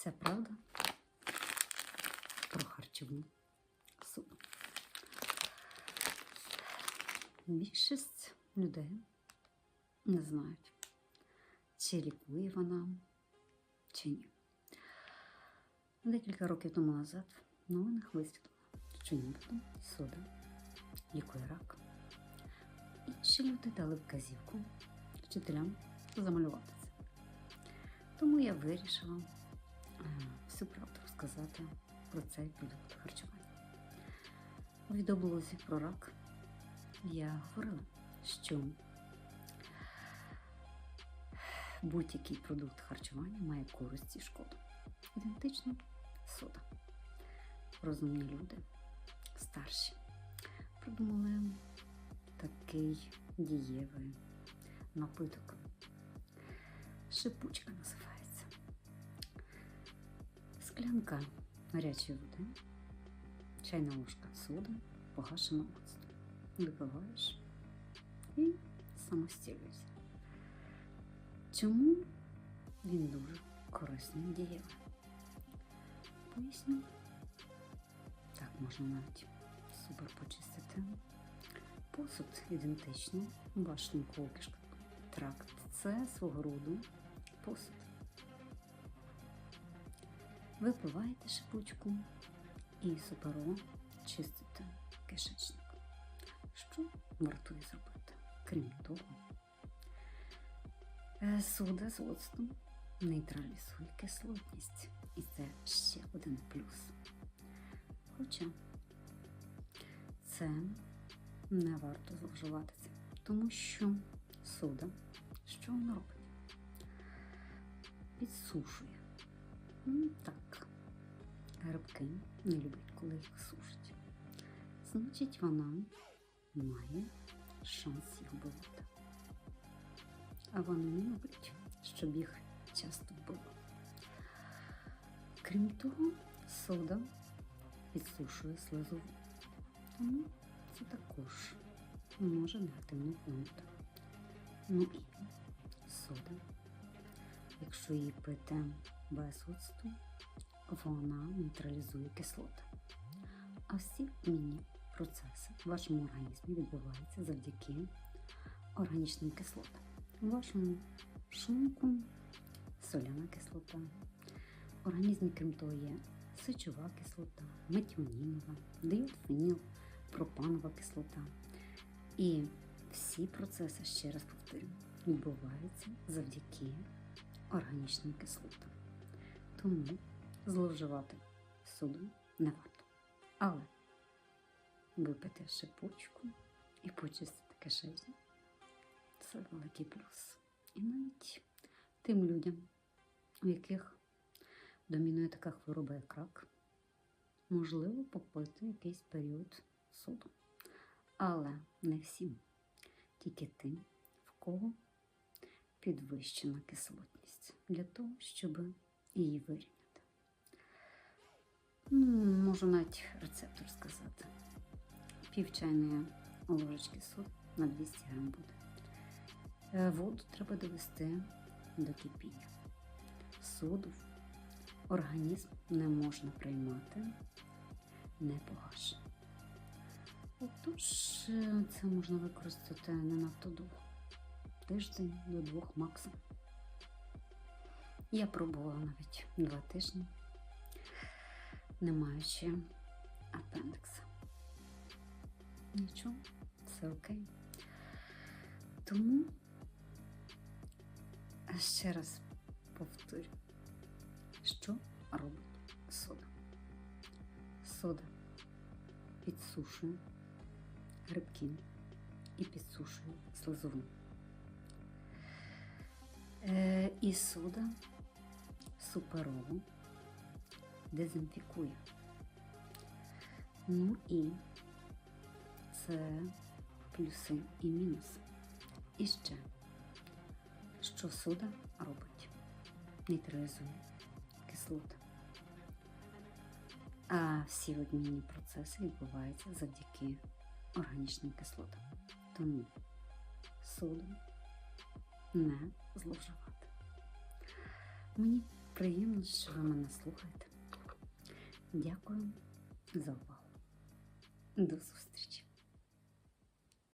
Вся правда про харчову соду. Більшість людей не знають, чи лікує вона, чи ні. Декілька років тому назад в новинах висвітлено, що нібито сода лікує рак. Інші люди дали вказівку вчителям замалювати це. Тому я вирішила всю правду розказати про цей продукт харчування. У відеоблозі про рак я говорила, що будь-який продукт харчування має користь і шкоду. Ідентично сода. Розумні люди, старші, придумали такий дієвий напиток. Шипучка називається. Склянка гарячої води, чайна ложка соди, погашена оцтом. Випиваєш і самостілюєшся. Чому він дуже корисний і дієвий? Поясню. Так можна навіть супер почистити. Посуд ідентичний, ваш кишка тракт. Це свого роду посуд. Випиваєте шипучку і суперово чистите кишечник. Що вартує зробити? Крім того, е, сода з оцтом нейтралізує кислотність. І це ще один плюс. Хоча це не варто зловживати цим, тому що сода, що вона робить? Підсушує. Так, грибки не люблять, коли їх сушать. Значить, вона має шанс їх вбивати. А вони не люблять, щоб їх часто вбивали. Крім того, сода підсушує слизову. Тому це також може негативно вплинути. Ну і сода. Якщо її пити без вона нейтралізує кислоти. А всі міні процеси в вашому організмі відбуваються завдяки органічним кислотам. У вашому шлунку соляна кислота. В організмі, крім того, є сечова кислота, метіонінова, діофеніл, пропанова кислота. І всі процеси, ще раз повторюю, відбуваються завдяки органічним кислотам. Тому зловживати содою не варто. Але випити шипучку і почистити кишечник це великий плюс. І навіть тим людям, у яких домінує така хвороба, як рак, можливо попити якийсь період соду. Але не всім, тільки тим, в кого підвищена кислотність для того, щоб її вирівняти. Ну, можу навіть рецепт розказати. Пів чайної ложечки соду на 200 грам буде. Е, Воду треба довести до кипіння. Соду організм не можна приймати не погашено. Отож, е, це можна використати не надто довго. Тиждень до двох максимум. Я пробувала навіть два тижні, не маючи апендикса. Нічого, все окей. Тому ще раз повторю, що робить сода. Сода підсушує грибки і підсушує слизову. Е, і сода суперово дезінфікує. Ну і це плюси і мінуси. І ще, що сода робить? Нейтралізує кислоти. А всі обмінні процеси відбуваються завдяки органічним кислотам. Тому соду не зловживати. Мені приємно, що ви мене слухаєте. Дякую за увагу. До зустрічі!